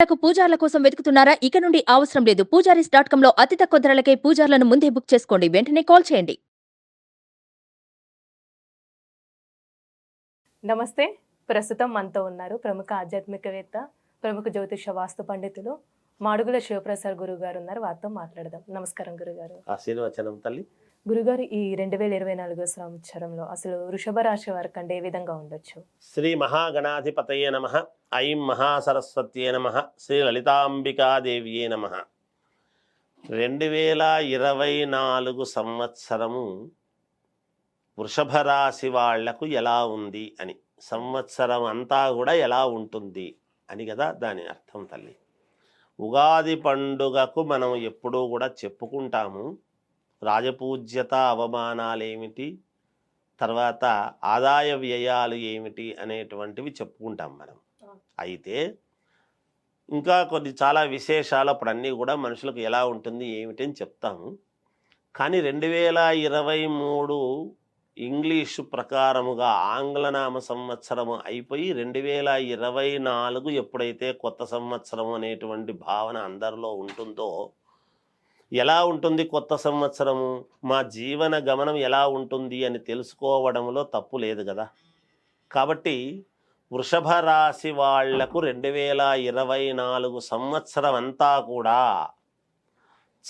లకు పూజార్ల కోసం వెతుకుతున్నారా? ఇక నుండి అవసరం లేదు. పూజారీస్ డాట్ కామ్లో అతి తక్కువ ధరలకే పూజార్లను ముందే బుక్ చేసుకోండి. వెంటనే కాల్ చేయండి. నమస్తే. ప్రస్తుతం మనతో ఉన్నారు ప్రముఖ ఆధ్యాత్మికవేత్త ప్రముఖ జ్యోతిష వాస్తు పండితులు మాడుగుల శివప్రసాద్ గురువు గారు ఉన్నారు. వారితో మాట్లాడదాం. నమస్కారం గురుగారు. ఆశీర్వచనం తల్లి. గురుగారు ఈ రెండు వేల ఇరవై నాలుగో సంవత్సరంలో అసలు వృషభ రాశి వారి కంటే ఏ విధంగా ఉండొచ్చు? శ్రీ మహాగణాధిపతయే నమ ఐం మహాసరస్వత్యే నమ శ్రీ లలితాంబికాదేవియే నమ. రెండు వేల ఇరవై నాలుగు సంవత్సరము వృషభ రాశి వాళ్ళకు ఎలా ఉంది అని సంవత్సరం అంతా కూడా ఎలా ఉంటుంది అని కదా దాని అర్థం తల్లి. ఉగాది పండుగకు మనం ఎప్పుడూ కూడా చెప్పుకుంటాము. రాజపూజ్యత అవమానాలేమిటి? తర్వాత ఆదాయ వ్యయాలు ఏమిటి అనేటువంటివి చెప్పుకుంటాం మనం. అయితే ఇంకా కొన్ని చాలా విశేషాలు అప్పుడు అన్నీ కూడా మనుషులకు ఎలా ఉంటుంది ఏమిటి అని చెప్తాము. కానీ రెండు వేల ఇరవై మూడు ఇంగ్లీషు ప్రకారముగా ఆంగ్లనామ సంవత్సరము అయిపోయి రెండు వేల ఇరవై నాలుగు ఎప్పుడైతే కొత్త సంవత్సరం అనేటువంటి భావన అందరిలో ఉంటుందో ఎలా ఉంటుంది కొత్త సంవత్సరము? మా జీవన గమనం ఎలా ఉంటుంది అని తెలుసుకోవడంలో తప్పు లేదు కదా. కాబట్టి వృషభ రాశి వాళ్ళకు రెండు వేల ఇరవై నాలుగు సంవత్సరం అంతా కూడా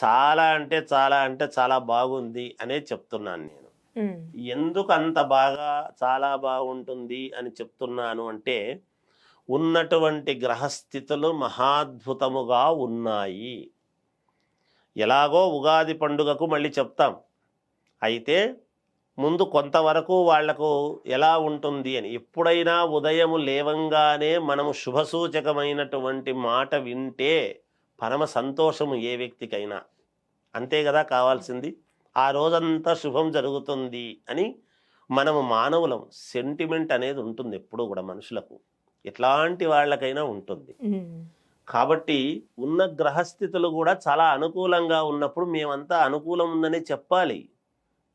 చాలా అంటే చాలా అంటే చాలా బాగుంది అనే చెప్తున్నాను నేను. ఎందుకు అంత బాగా చాలా బాగుంటుంది అని చెప్తున్నాను అంటే ఉన్నటువంటి గ్రహస్థితులు మహాద్భుతముగా ఉన్నాయి. ఎలాగో ఉగాది పండుగకు మళ్ళీ చెప్తాం. అయితే ముందు కొంతవరకు వాళ్ళకు ఎలా ఉంటుంది అని. ఎప్పుడైనా ఉదయము లేవంగానే మనము శుభసూచకమైనటువంటి మాట వింటే పరమ సంతోషము ఏ వ్యక్తికైనా. అంతే కదా కావాల్సింది. ఆ రోజంతా శుభం జరుగుతుంది అని మనము మానవులం సెంటిమెంట్ అనేది ఉంటుంది ఎప్పుడూ కూడా మనుషులకు. ఎట్లాంటి వాళ్ళకైనా ఉంటుంది. కాబట్టి ఉన్న గ్రహస్థితులు కూడా చాలా అనుకూలంగా ఉన్నప్పుడు మేమంతా అనుకూలం ఉందనే చెప్పాలి.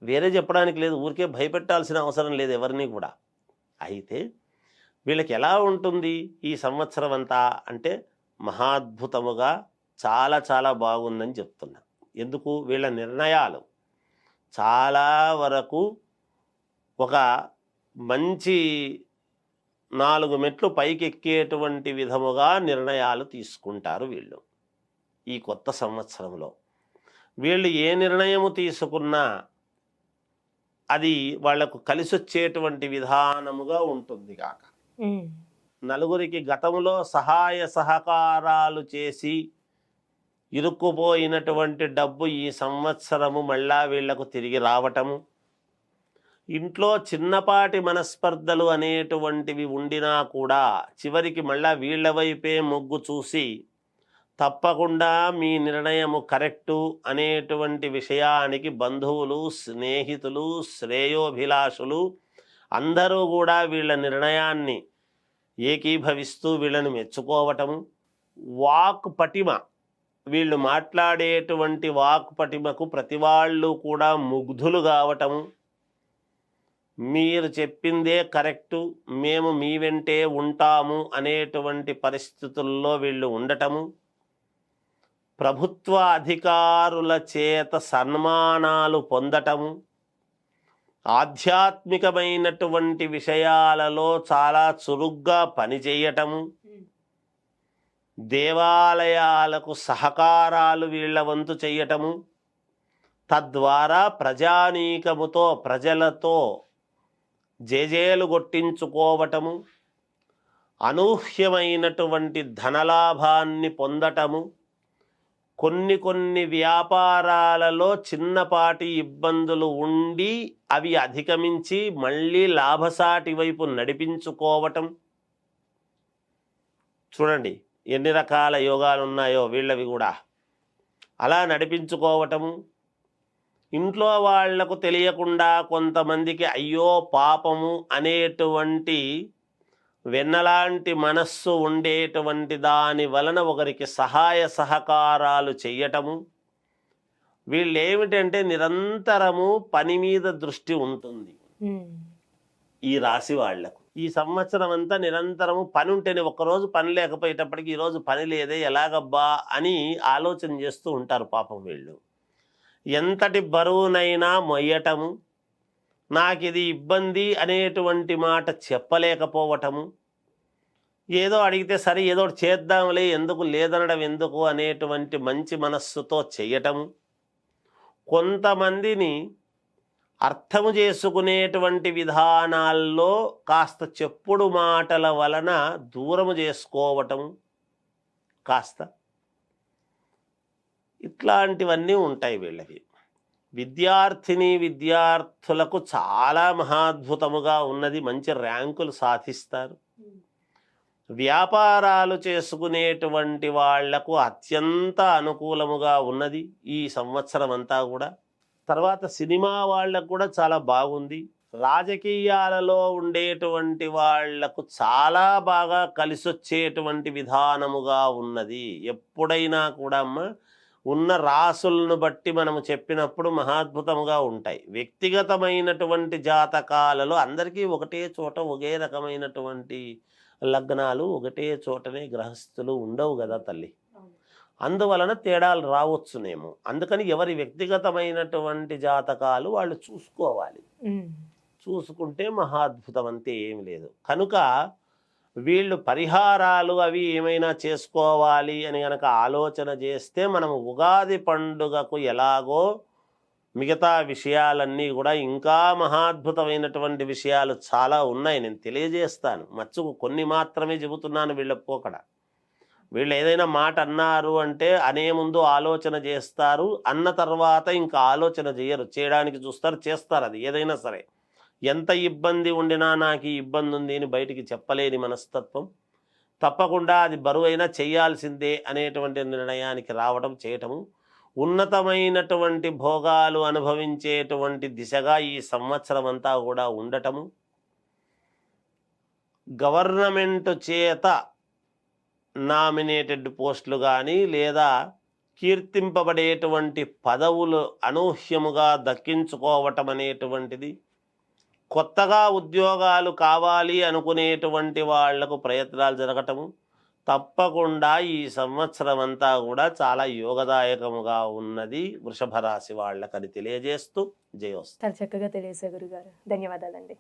వేరే చెప్పడానికి లేదు. ఊరికే భయపెట్టాల్సిన అవసరం లేదు ఎవరిని కూడా. అయితే వీళ్ళకి ఎలా ఉంటుంది ఈ సంవత్సరం అంతా అంటే మహాద్భుతముగా చాలా చాలా బాగుందని చెప్తున్నా. ఎందుకు? వీళ్ళ నిర్ణయాలు. చాలా వరకు ఒక మంచి నాలుగు మెట్లు పైకెక్కేటువంటి విధముగా నిర్ణయాలు తీసుకుంటారు వీళ్ళు ఈ కొత్త సంవత్సరంలో. వీళ్ళు ఏ నిర్ణయము తీసుకున్నా అది వాళ్ళకు కలిసొచ్చేటువంటి విధానముగా ఉంటుంది కాక. నలుగురికి గతంలో సహాయ సహకారాలు చేసి ఇరుక్కుపోయినటువంటి డబ్బు ఈ సంవత్సరము మళ్ళా వీళ్ళకు తిరిగి రావటము ఇంట్లో చిన్నపాటి మనస్పర్ధలు అనేటువంటివి ఉండినా కూడా చివరికి మళ్ళా వీళ్ళ వైపే మొగ్గు చూసి తప్పకుండా మీ నిర్ణయము కరెక్టు అనేటువంటి విషయానికి బంధువులు స్నేహితులు శ్రేయోభిలాషులు అందరూ కూడా వీళ్ళ నిర్ణయాన్ని ఏకీభవిస్తూ వీళ్ళని మెచ్చుకోవటము వాక్ పటిమ వీళ్ళు మాట్లాడేటువంటి వాక్ పటిమకు ప్రతి వాళ్ళు కూడా ముగ్ధులు కావటము మీరు చెప్పిందే కరెక్టు మేము మీ వెంటే ఉంటాము అనేటువంటి పరిస్థితుల్లో వీళ్ళు ఉండటము. ప్రభుత్వ అధికారుల చేత సన్మానాలు పొందటము. ఆధ్యాత్మికమైనటువంటి విషయాలలో చాలా చురుగ్గా పనిచేయటము. దేవాలయాలకు సహకారాలు వీళ్ళ వంతు చేయటము. తద్వారా ప్రజానీకముతో ప్రజలతో జేజేలు కొట్టించుకోవటము అనూహ్యమైనటువంటి ధనలాభాన్ని పొందటము కొన్ని కొన్ని వ్యాపారాలలో చిన్నపాటి ఇబ్బందులు ఉండి అవి అధిగమించి మళ్ళీ లాభసాటి వైపు నడిపించుకోవటం. చూడండి ఎన్ని రకాల యోగాలు ఉన్నాయో వీళ్ళవి కూడా. అలా నడిపించుకోవటము ఇంట్లో వాళ్ళకు తెలియకుండా కొంతమందికి అయ్యో పాపము అనేటువంటి వెన్నలాంటి మనస్సు ఉండేటువంటి దాని వలన ఒకరికి సహాయ సహకారాలు చెయ్యటము. వీళ్ళు ఏమిటంటే నిరంతరము పని మీద దృష్టి ఉంటుంది. ఈ రాశి వాళ్ళకు. ఈ సంవత్సరం అంతా నిరంతరము పని ఉంటేనే ఒక్కరోజు పని లేకపోయేటప్పటికి ఈరోజు పని లేదే ఎలాగబ్బా అని ఆలోచన చేస్తూ ఉంటారు పాపం వీళ్ళు. ఎంతటి బరువునైనా మొయ్యటము నాకు ఇది ఇబ్బంది అనేటువంటి మాట చెప్పలేకపోవటము. ఏదో అడిగితే సరే ఏదో ఒకటి చేద్దాంలే ఎందుకు లేదనడం ఎందుకు అనేటువంటి మంచి మనస్సుతో చేయటము కొంతమందిని అర్థము చేసుకునేటువంటి విధానాల్లో కాస్త చెప్పుడు మాటల వలన దూరము చేసుకోవటం కాస్త ఇట్లాంటివన్నీ ఉంటాయి వీళ్ళకి విద్యార్థిని విద్యార్థులకు చాలా మహాద్భుతముగా ఉన్నది మంచి ర్యాంకులు సాధిస్తారు. వ్యాపారాలు చేసుకునేటువంటి వాళ్ళకు అత్యంత అనుకూలముగా ఉన్నది ఈ సంవత్సరం అంతా కూడా. తర్వాత సినిమా వాళ్ళకు కూడా చాలా బాగుంది. రాజకీయాలలో ఉండేటువంటి వాళ్ళకు చాలా బాగా కలిసొచ్చేటువంటి విధానముగా ఉన్నది. ఎప్పుడైనా కూడా అమ్మ ఉన్న రాసులను బట్టి మనము చెప్పినప్పుడు మహాద్భుతముగా ఉంటాయి. వ్యక్తిగతమైనటువంటి జాతకాలలో అందరికీ ఒకటే చోట ఒకే రకమైనటువంటి లగ్నాలు ఒకటే చోటనే గ్రహస్థులు ఉండవు కదా తల్లి. అందువలన తేడాలు రావచ్చునేమో. అందుకని ఎవరి వ్యక్తిగతమైనటువంటి జాతకాలు వాళ్ళు చూసుకోవాలి. చూసుకుంటే మహాద్భుతం అంతే ఏం లేదు. కనుక వీళ్ళు పరిహారాలు అవి ఏమైనా చేసుకోవాలి అని గనక ఆలోచన చేస్తే మనం ఉగాది పండుగకు ఎలాగో మిగతా విషయాలన్నీ కూడా ఇంకా మహాద్భుతమైనటువంటి విషయాలు చాలా ఉన్నాయి. నేను తెలియజేస్తాను. మచ్చుకు కొన్ని మాత్రమే చెబుతున్నాను వీళ్ళ పోకడ. వీళ్ళు ఏదైనా మాట అన్నారు అంటే అనే ముందు ఆలోచన చేస్తారు. అన్న తర్వాత ఇంకా ఆలోచన చేయరు. చేయడానికి చూస్తారు చేస్తారు. అది ఏదైనా సరే. ఎంత ఇబ్బంది ఉండినా నాకు ఈ ఇబ్బంది ఉంది అని బయటికి చెప్పలేని మనస్తత్వం. తప్పకుండా అది బరువైనా చేయాల్సిందే అనేటువంటి నిర్ణయానికి రావడం చేయటము ఉన్నతమైనటువంటి భోగాలు అనుభవించేటువంటి దిశగా ఈ సంవత్సరం అంతా కూడా ఉండటము. గవర్నమెంట్ చేత నామినేటెడ్ పోస్టులు కానీ లేదా కీర్తింపబడేటువంటి పదవులు అనూహ్యముగా దక్కించుకోవటం అనేటువంటిది కొత్తగా ఉద్యోగాలు కావాలి అనుకునేటువంటి వాళ్ళకు ప్రయత్నాలు జరగటము తప్పకుండా ఈ సంవత్సరం అంతా కూడా చాలా యోగదాయకముగా ఉన్నది వృషభ రాశి వాళ్ళకని తెలియజేస్తూ జయోస్తు. చక్కగా తెలియసే గురుగారు. ధన్యవాదాలండి.